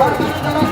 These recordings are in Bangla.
সরকারের দ্বারা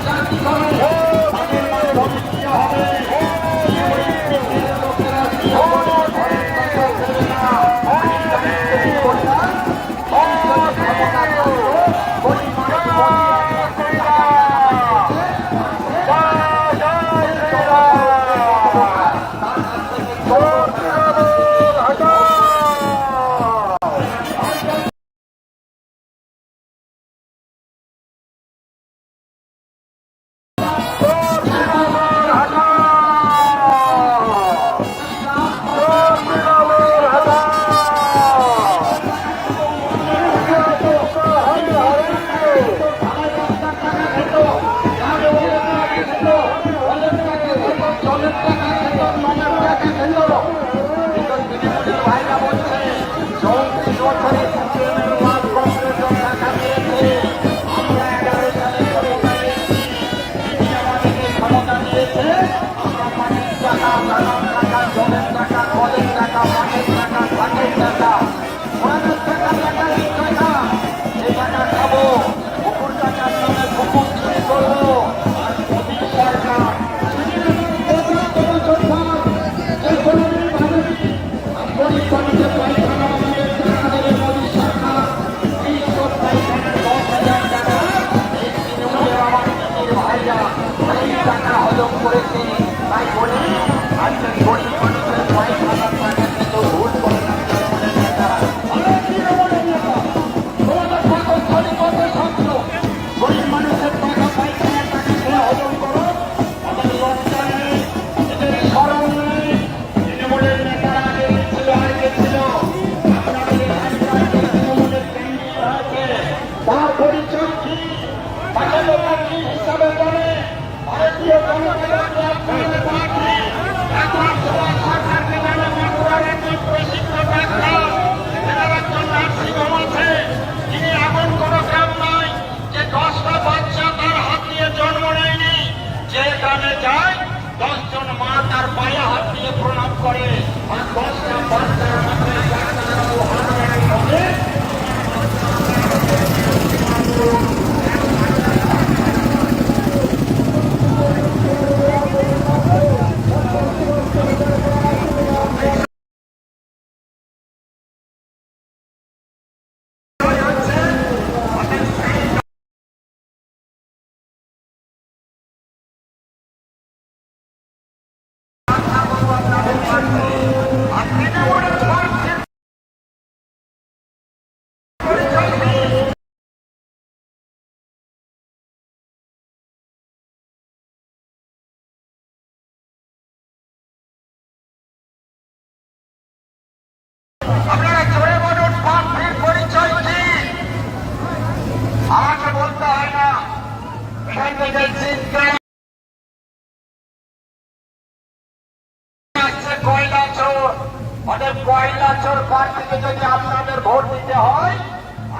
যদি আপনাদের ভোট দিতে হয়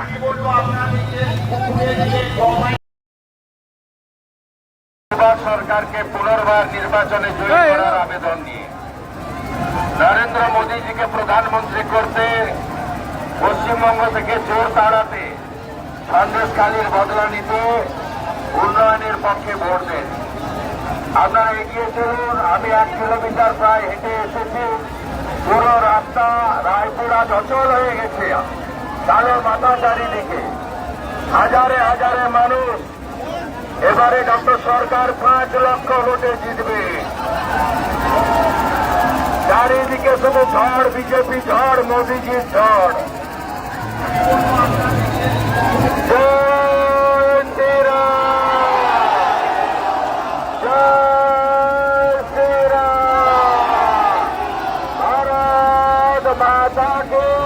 আমি বলব আপনাদের সরকারকে পুনর্বার নির্বাচনে জয়ী করার আবেদন নিয়ে। নরেন্দ্র মোদীজিকে প্রধানমন্ত্রী করতে পশ্চিমবঙ্গ থেকে চোর তাড়াতে সন্দেশকালীর বদলা নিতে উন্নয়নের পক্ষে ভোট দেন। আপনারা এগিয়ে চলুন আমি এক কিলোমিটার প্রায় হেঁটে এসেছি। পুরো রাস্তা, রায়পুরা অচল হয়ে গেছে। কালো মাথা চারিদিকে হাজারে হাজারে মানুষ। এবারে ডক্টর সরকার পাঁচ লক্ষ ভোটে জিতবে। চারিদিকে শুধু ঝড়, বিজেপি ঝড়, মোদীজির ঝড় জয় শ্রীরাম জয় শ্রীরাম ভারত মাতা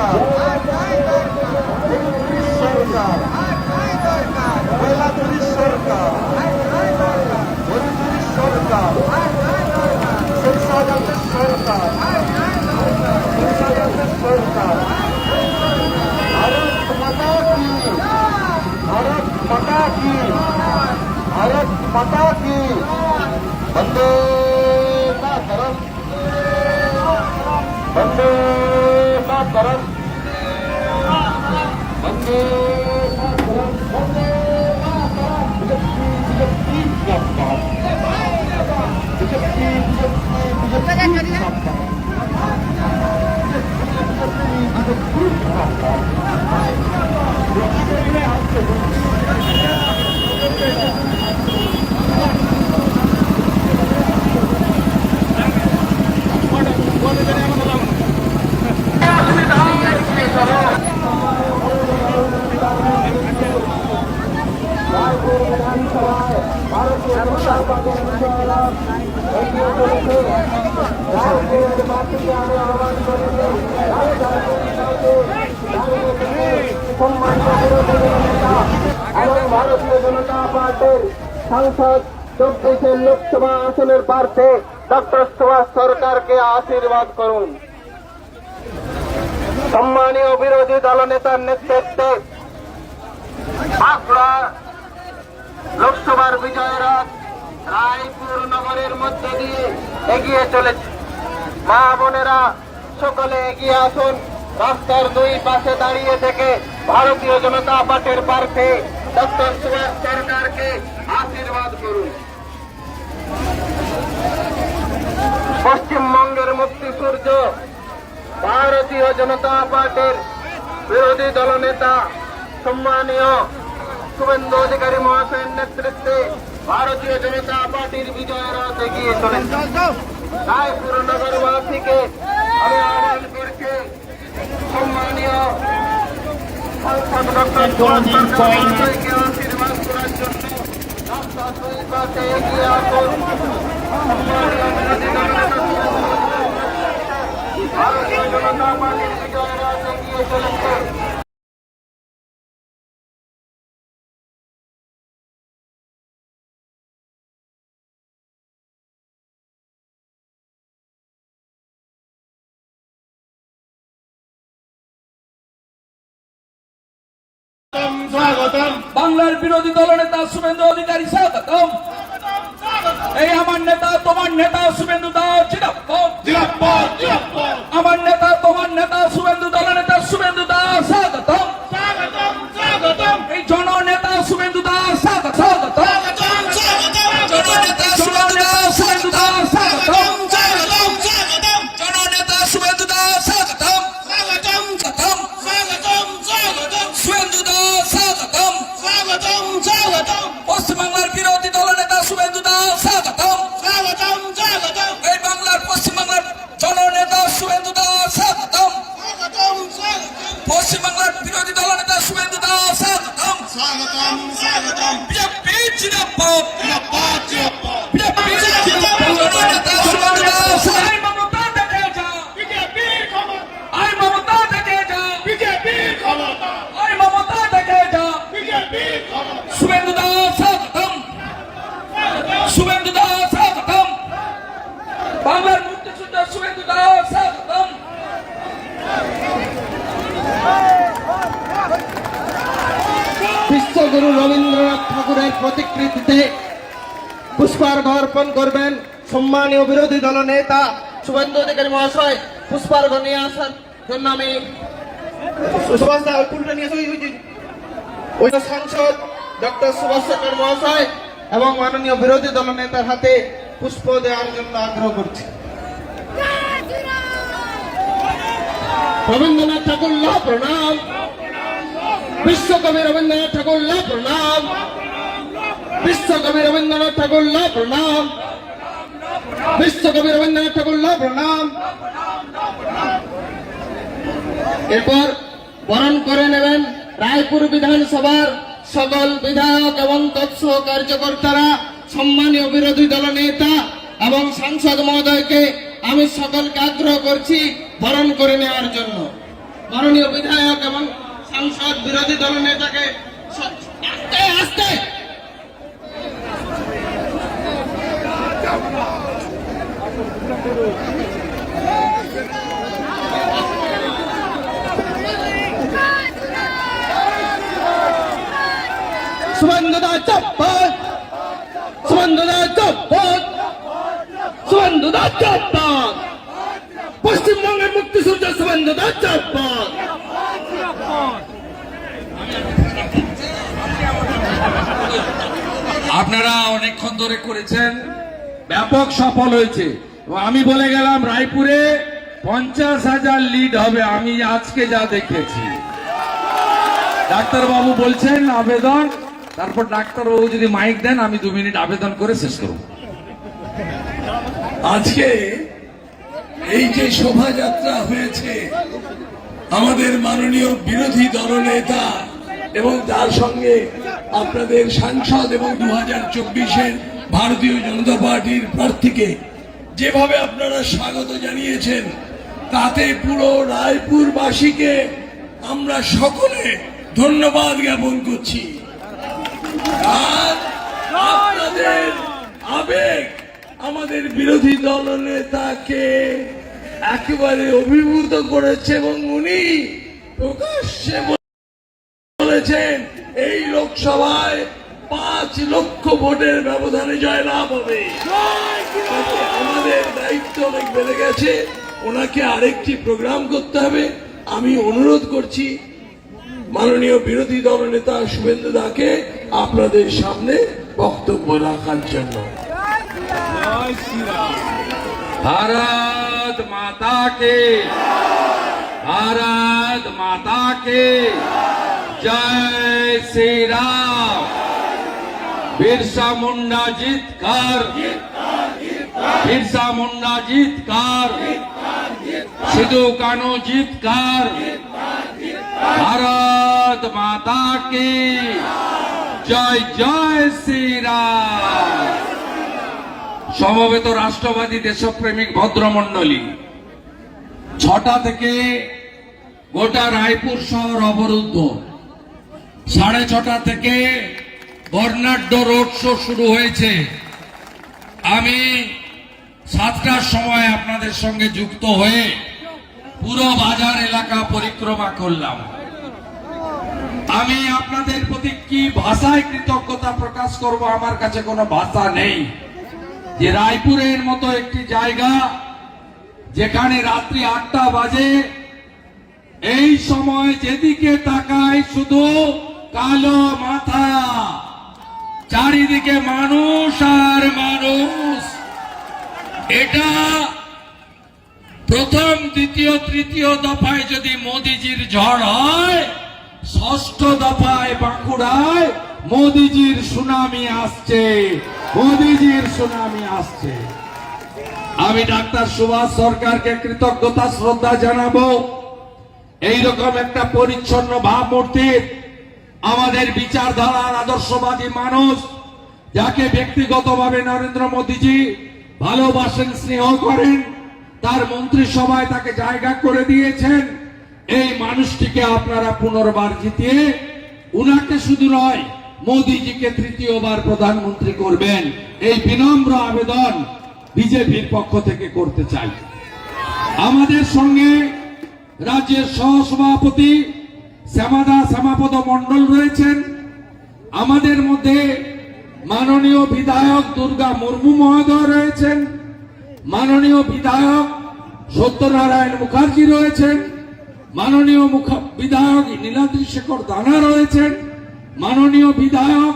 সরকার। সরকার ভারতীয় জনতা পার্টির সাংসদ চব্বিশের লোকসভা আসনের প্রার্থী ডক্টর সুভাষ সরকারকে আশীর্বাদ করুন। সম্মানীয় বিরোধী দলনেতার নেতৃত্বে বাঁকুড়া লোকসভার বিজয়রাত রায়পুর নগরের মধ্য দিয়ে এগিয়ে চলেছে। মা বোনেরা, সকলে এগিয়ে আসুন। রাস্তার দুই পাশে দাঁড়িয়ে থেকে ভারতীয় জনতা পার্টির প্রার্থী ডক্টর সুভাষ সরকারকে আশীর্বাদ করুন। পশ্চিমবঙ্গের মুক্তি সূর্য ভারতীয় জনতা পার্টির বিরোধী দলনেতা, সম্মানীয় শুভেন্দু অধিকারী মহাশয়ের নেতৃত্বে ভারতীয় জনতা পার্টির বিজয় রথ এগিয়ে চলেছে। রায়পুর নগরবাসীকে আমি আহ্বান করছি সম্মানীয় আশীর্বাদ করার জন্য রাস্তা দুই পাশে এগিয়ে আসুন। ভারতীয় জনতা পার্টির বিজয় রথ এগিয়ে চলেছে। বাংলার বিরোধী দলনেতা শুভেন্দু অধিকারী স্বাগতম। এই আমার নেতা তোমার নেতা শুভেন্দু দাও জিরাপ্পর আমার নেতা তোমার নেতা শুভেন্দু দলনেতা শুভেন্দু দাও স্বাগতম। শুভেন্দু দাস একদম। পশ্চিমবাংলার বিরোধী দলনেতা শুভেন্দু দাও স্বাগতম বিজেপি জিন্দাবাদ। বিজেপি জিন্দাবাদ জননেতা শুভেন্দু দাও আই মমতা দেখে যা আই মমতা দেখে যা আই মমতা দেখে যা শুভেন্দু দাও স্বাগতম শুভেন্দু দাও স্বাগতম বাংলার মুক্তিযুদ্ধ শুভেন্দু দাও স্বাগতম বিশ্বগুরু রবীন্দ্রনাথ ঠাকুরের প্রতিকৃতিতে অর্পণ করবেন সম্মানীয় বিরোধী দল নেতা শুভেন্দু অধিকারী মহাশয়, পুষ্পার্ঘ নিয়ে আসার জন্য আমি সুভাষ সাংসদ ডক্টর সুভাষ সরকার মহাশয় এবং মাননীয় বিরোধী দল নেতার হাতে পুষ্প দেওয়ার জন্য আগ্রহ করছি। রবীন্দ্রনাথ ঠাকুর প্রণাম। বিশ্বকবি রবীন্দ্রনাথ ঠাকুর প্রণাম। বিশ্বকবি রবীন্দ্রনাথ ঠাকুর লা প্রণাম। বিশ্বকবি রবীন্দ্রনাথ ঠাকুর লা প্রণাম। এরপর বরণ করে নেবেন রায়পুর বিধানসভার সকল বিধায়ক এবং তৎসহ কার্যকর্তারা, সম্মানীয় বিরোধী দল নেতা এবং সাংসদ মহোদয়কে আমি সকলকে আগ্রহ করছি বরণ করে নেওয়ার জন্য। মাননীয় বিধায়ক এবং সাংসদ বিরোধী দল নেতাকে আস্তে আস্তে! সুবন্ধদা চপ্পল। সুবন্ধদা চপ্পল। সুবন্ধদা চপ্পল। পশ্চিমবঙ্গের মুক্তি সূর্য সুবন্ধ শুভেন্দু আপনারা অনেকক্ষণ ধরে করেছেন। ব্যাপক সফল হয়েছে। আমি বলে গেলাম, রায়পুরে পঞ্চাশ হাজার লিড হবে। আমি আজকে যা দেখেছি। ডাক্তারবাবু বলছেন, আবেদন। তারপর ডাক্তারবাবু যদি মাইক দেন, আমি দু মিনিট আবেদন করে শেষ করব। আজকে এই যে শোভাযাত্রা হয়েছে, আমাদের মাননীয় বিরোধী দলনেতা এবং তার সঙ্গে আপনাদের সাংসদ এবং দু হাজার চব্বিশের ভারতীয় জনতা পার্টির প্রার্থীকে যেভাবে আপনারা স্বাগত জানিয়েছেন, তাতে পুরো রায়পুরবাসীকে আমরা সকলে ধন্যবাদ জ্ঞাপন করছি। আর আপনাদের আবেগ আমাদের বিরোধী দল নেতাকে একেবারে অভিভূত করেছে এবং উনি প্রকাশ্যে বলেছেন, এই লোকসভায় পাঁচ লক্ষ ভোটের ব্যবধানে জয়লাভ হবে তাতে আমাদের দায়িত্ব অনেক বেড়ে গেছে ওনাকে আরেকটি প্রোগ্রাম করতে হবে আমি অনুরোধ করছি মাননীয় বিরোধী দল নেতা শুভেন্দু দাকে আপনাদের সামনে বক্তব্য রাখার জন্য भारत माता के भारत माता के जय श्री राम বিরসা মুন্ডা জিতকার বিরসা মুন্ডা জিতকার সিধু কানু জিতকার ভারত মাতা কি জয় জয় শ্রীরাম। সমবেত রাষ্ট্রবাদী দেশপ্রেমিক ভদ্রমণ্ডলী, ছটা থেকে গোটা রায়পুর শহর অবরুদ্ধ। সাড়ে ছটা থেকে বর্ণাঢ্য রোড শো শুরু হয়েছে। আমি সাতটার সময় আপনাদের সঙ্গে যুক্ত হয়ে পুরো বাজার এলাকা পরিক্রমা করলাম। আমি আপনাদের প্রতি কি ভাষায় কৃতজ্ঞতা প্রকাশ করব আমার কাছে কোনো ভাষা নেই। যে রায়পুরের মতো একটি জায়গা যেখানে রাত্রি আটটা বাজে, এই সময় যেদিকে তাকায় শুধু কালো মাথা। চারিদিকে মানুষ আর মানুষ। এটা প্রথম, দ্বিতীয়, তৃতীয় দফায় যদি মোদিজির ঝড় হয়, ষষ্ঠ দফায় বাঁকুড়ায় মোদিজির সুনামি আসছে। মোদিজির সুনামি আসছে। আমি ডাক্তার সুভাষ সরকারকে কৃতজ্ঞতা শ্রদ্ধা জানাব। এইরকম একটা পরিচ্ছন্ন ভাবমূর্তির আমাদের বিচারধারার আদর্শবাদী মানুষ, যাকে ব্যক্তিগতভাবে নরেন্দ্র মোদীজি ভালোবাসেন, স্নেহ করেন, তার মন্ত্রিসভায় তাকে জায়গা করে দিয়েছেন, এই মানুষটিকে আপনারা পুনর্বার জিতিয়ে উনাকে শুধু নয়, মোদীজিকে তৃতীয়বার প্রধানমন্ত্রী করবেন। এই বিনম্র আবেদন বিজেপির পক্ষ থেকে করতে চাই। আমাদের সঙ্গে রাজ্যের সহসভাপতি শ্যামাদা শ্যামাপদ মণ্ডল রয়েছেন। আমাদের মধ্যে মাননীয় বিধায়ক দুর্গা মুর্মু মহোদয় রয়েছেন। মাননীয় বিধায়ক সত্যনারায়ণ মুখার্জি রয়েছেন। মাননীয় বিধায়ক নীলাদ্রি শেখর দানা রয়েছেন। মাননীয় বিধায়ক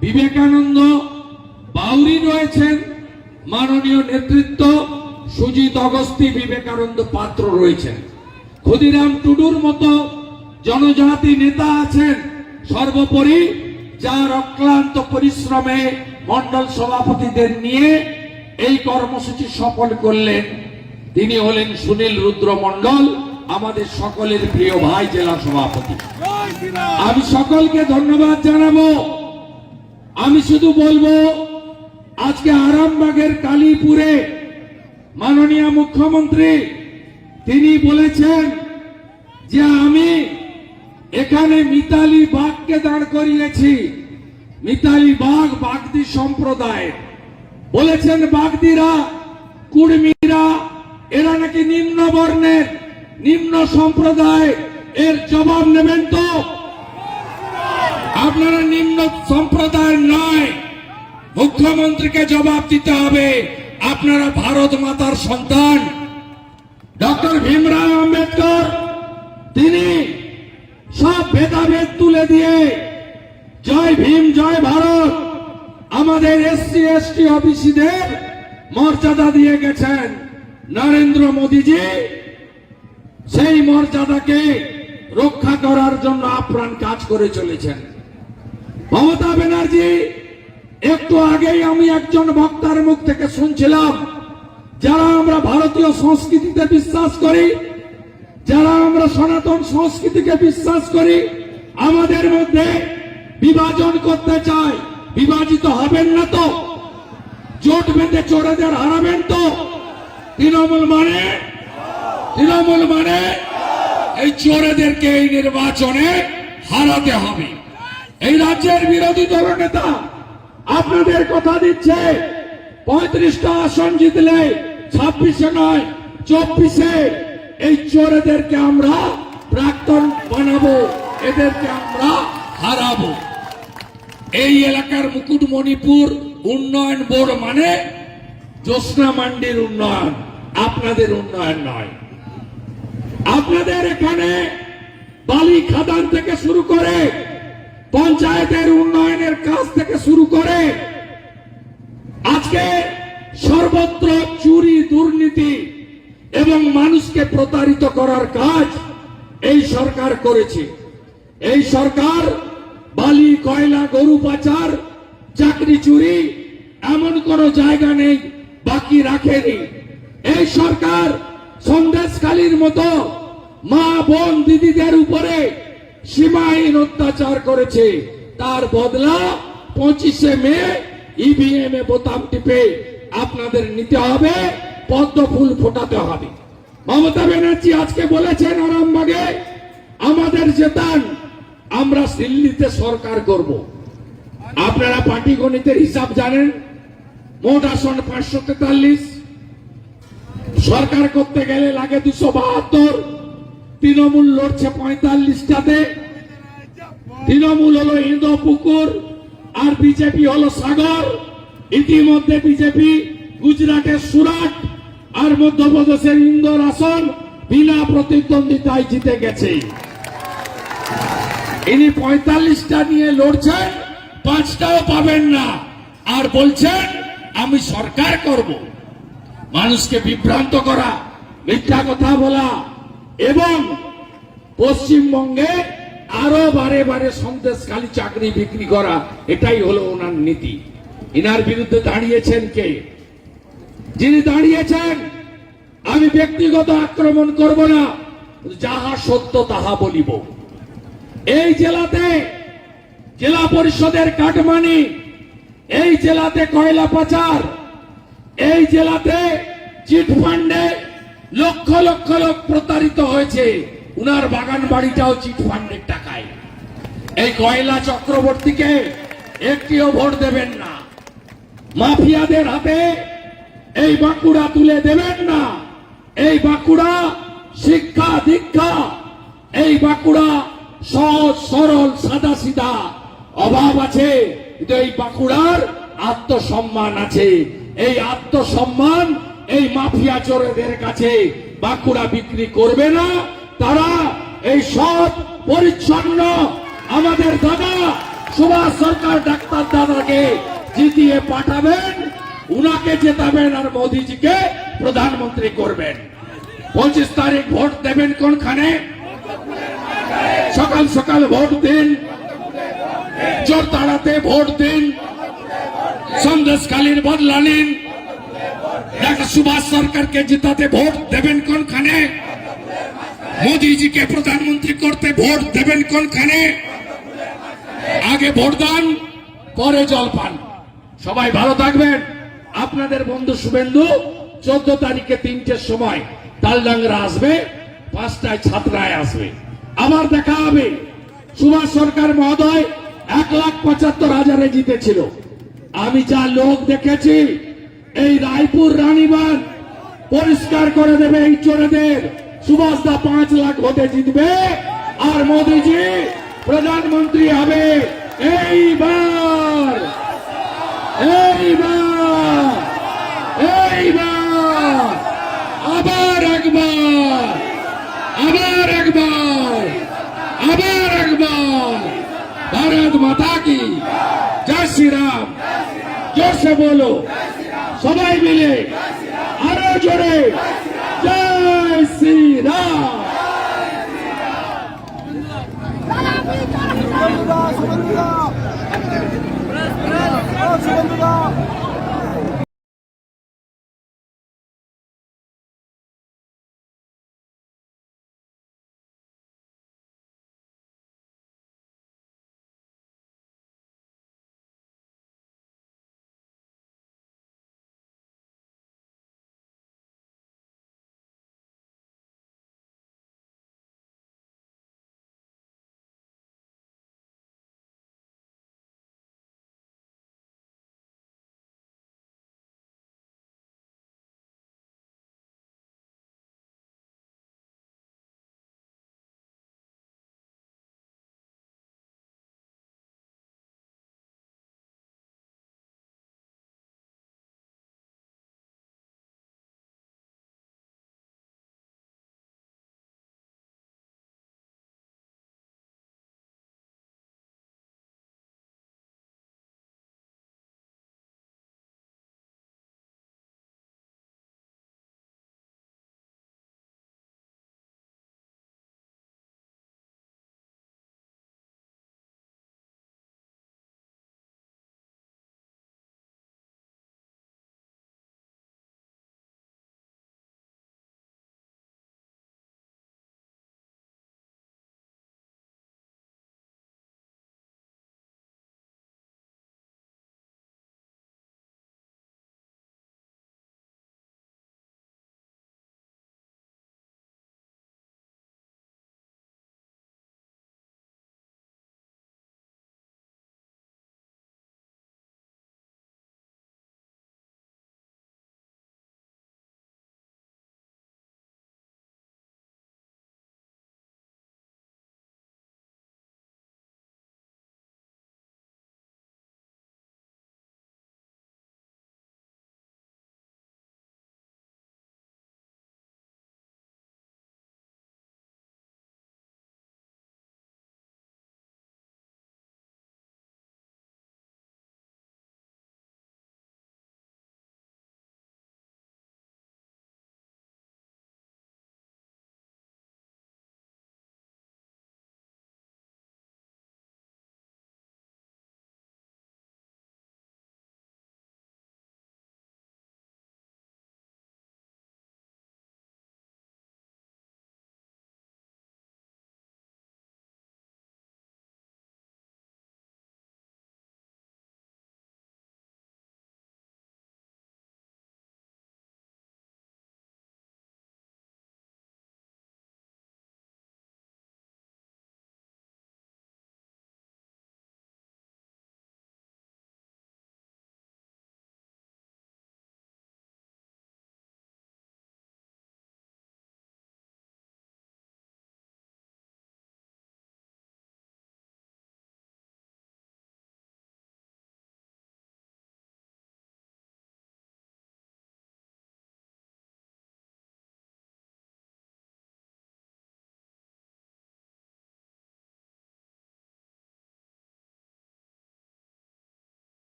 বিবেকানন্দ বাউরি রয়েছেন। মাননীয় নেতৃত্ব সুজিত অগস্তি বিবেকানন্দ পাত্র রয়েছেন। ক্ষুদিরাম টুডুর মতো জনজাতি নেতা আছেন। সর্বোপরি যার অক্লান্ত পরিশ্রমে মন্ডল সভাপতিদের নিয়ে এই কর্মসূচি সফল করলেন তিনি হলেন সুনীল রুদ্র মন্ডল, আমাদের সকলের প্রিয় ভাই জেলা সভাপতি। আমি সকলকে ধন্যবাদ জানাব। আমি শুধু বলব, আজকে আরামবাগের কালীপুরে মাননীয় মুখ্যমন্ত্রী, তিনি বলেছেন যে আমি এখানে মিতালি বাঘকে দাঁড় করিয়েছি। মিতালি বাঘ, বাগদি সম্প্রদায় বলেছেন বাগদিরা, কুর্মীরা, এরা নাকি নিম্ন বর্ণের নিম্ন সম্প্রদায়, এর জবাব নেবেন তো? আপনারা নিম্ন সম্প্রদায় নয়। মুখ্যমন্ত্রীকে জবাব দিতে হবে, আপনারা ভারত মাতার সন্তান। ডক্টর ভীমরাও আম্বেদকর, তিনি সব ভেদাভেদ তুলে দিয়ে, জয় ভীম, জয় ভারত, আমাদের এসসি, এসটি অফিসিদের মর্যাদা দিয়ে গেছেন নরেন্দ্র মোদীজি। সেই মর্যাদাকে রক্ষা করার জন্য আপ্রাণ কাজ করে চলেছেন। মমতা ব্যানার্জি, একটু আগেই আমি একজন বক্তার মুখ থেকে শুনছিলাম, যারা আমরা ভারতীয় সংস্কৃতিতে বিশ্বাস করি যারা আমরা সনাতন সংস্কৃতিকে বিশ্বাস করি, আমাদের মধ্যে বিভাজন করতে চাই বিভাজিত হবেন না তো? জোট বেঁধে চোরেদের হারাবেন তো? তৃণমূল মানে? তৃণমূল মানে? এই চোরেদেরকে এই নির্বাচনে হারাতে হবে। এই রাজ্যের বিরোধী দল নেতা আপনাদের কথা দিচ্ছে, পঁয়ত্রিশটা আসন জিতলে ছাব্বিশে নয়, চব্বিশে। এই চোরেদেরকে আমরা প্রাক্তন বানাবো, এদেরকে আমরা হারাবো। এই এলাকার মুকুটমণিপুর উন্নয়ন বোর্ড মানে জ্যোৎস্না মান্ডির উন্নয়ন, আপনাদের উন্নয়ন নয়। আপনাদের এখানে বালি খাদান থেকে শুরু করে পঞ্চায়েতের উন্নয়নের কাজ থেকে শুরু করে আজকে সর্বত্র চুরি, দুর্নীতি এবং মানুষকে প্রতারিত করার কাজ এই সরকার করেছে। এই সরকার বালি, কয়লা, গরু পাচার, চাকরি চুরি এমন কোন জায়গা নেই, বাকি রাখেনি। এই সরকার সন্দেশকালীর মতো মা, বোন, দিদিদের উপরে সীমাহীন অত্যাচার করেছে। তার বদলা পঁচিশে মে ইভিএম এ বোতাম টিপে আপনাদের নিতে হবে। পদ্ম ফুল ফোটাতে হবে। মমতা ব্যানার্জি আজকে বলেছেন আরামবাগে, আমাদের জেতান, আমরা দিল্লিতে সরকার করব। আপনারা পার্টি গণিতের হিসাব জানেন, মোট আসন পাঁচশো তেতাল্লিশ। সরকার করতে গেলে লাগে দুশো বাহাত্তর। তৃণমূল লড়ছে পঁয়তাল্লিশটাতে। তৃণমূল হলো ইন্দো পুকুর, আর বিজেপি হলো সাগর। ইতিমধ্যে বিজেপি গুজরাটের সুরাট। আর মধ্যপ্রদেশের ইন্দোর আসন বিনা প্রতিদ্বন্দ্বিতায় জিতে গেছে। ইনি পঁয়তাল্লিশটা নিয়ে লড়ছেন, পাঁচটাও পাবেন না। আর বলছেন, আমি সরকার করব। মানুষকে বিভ্রান্ত করা, মিথ্যা কথা বলা এবং পশ্চিমবঙ্গে আরও বারে বারে সন্দেশখালী চাকরি বিক্রি করা, এটাই হলো ওনার নীতি। ইনার বিরুদ্ধে দাঁড়িয়েছেন কে? যিনি দাঁড়িয়েছেন, আমি ব্যক্তিগত আক্রমণ করব না, যাহা সত্য তাহা বলিব। এই জেলাতে জেলা পরিষদের কাটমানি এই জেলাতে কয়লা পাচার, এই জেলাতে চিটফান্ডে লক্ষ লক্ষ লোক প্রতারিত হয়েছে, উনার বাগান বাড়িটাও চিটফান্ডের টাকায়। এই কয়লা চক্রবর্তীকে একটিও ভোট দেবেন না। মাফিয়াদের হাতে এই বাঁকুড়া তুলে দেবেন না। এই বাঁকুড়া শিক্ষা দীক্ষা, এই বাঁকুড়া সহজ, সরল, সাদা সিধা অভাব আছে। এই বাঁকুড়ার আত্মসম্মান আছে। এই আত্মসম্মান এই মাফিয়া চোরেদের কাছে বাঁকুড়া বিক্রি করবে না। তারা এই সব পরিচ্ছন্ন আমাদের দাদা সুভাষ সরকার ডাক্তার দাদাকে জিতিয়ে পাঠাবেন। উনাকে জেতাবেন আর মোদিজিকে প্রধানমন্ত্রী করবেন। পঁচিশ তারিখ ভোট দেবেন কোনখানে? সকাল সকাল ভোট দিন। জোর তাড়াতে ভোট দিন। সন্দেশকালীন বদলা নিন। ডাক্তার সুভাষ সরকারকে জিতাতে ভোট দেবেন কোনখানে? মোদিজিকে প্রধানমন্ত্রী করতে ভোট দেবেন কোনখানে? আগে ভোট দান, পরে জল পান। সবাই ভালো থাকবেন। আপনাদের বন্ধু শুভেন্দু, চোদ্দ তারিখে তিনটের সময় তালডাঙ্গরা আসবে, পাঁচটায় ছাত্রায় আসবে। আবার দেখা হবে। সুভাষ সরকার মহোদয় এক লাখ পঁচাত্তর হাজারে জিতেছিল। আমি যা লোক দেখেছি, এই রায়পুর রানীবান পরিষ্কার করে দেবে এই চোরেদের। সুভাষ দা পাঁচ লাখ ভোটে জিতবে, আর মোদিজি প্রধানমন্ত্রী হবে। এইবার এইবার। একবার, আবার একবার আবার একবার। ভারত মাতা কি? জয় শ্রীরাম। জোরসে বলো। সবাই মিলে আরও জোরে। জয় শ্রীরাম। বন্ধুরা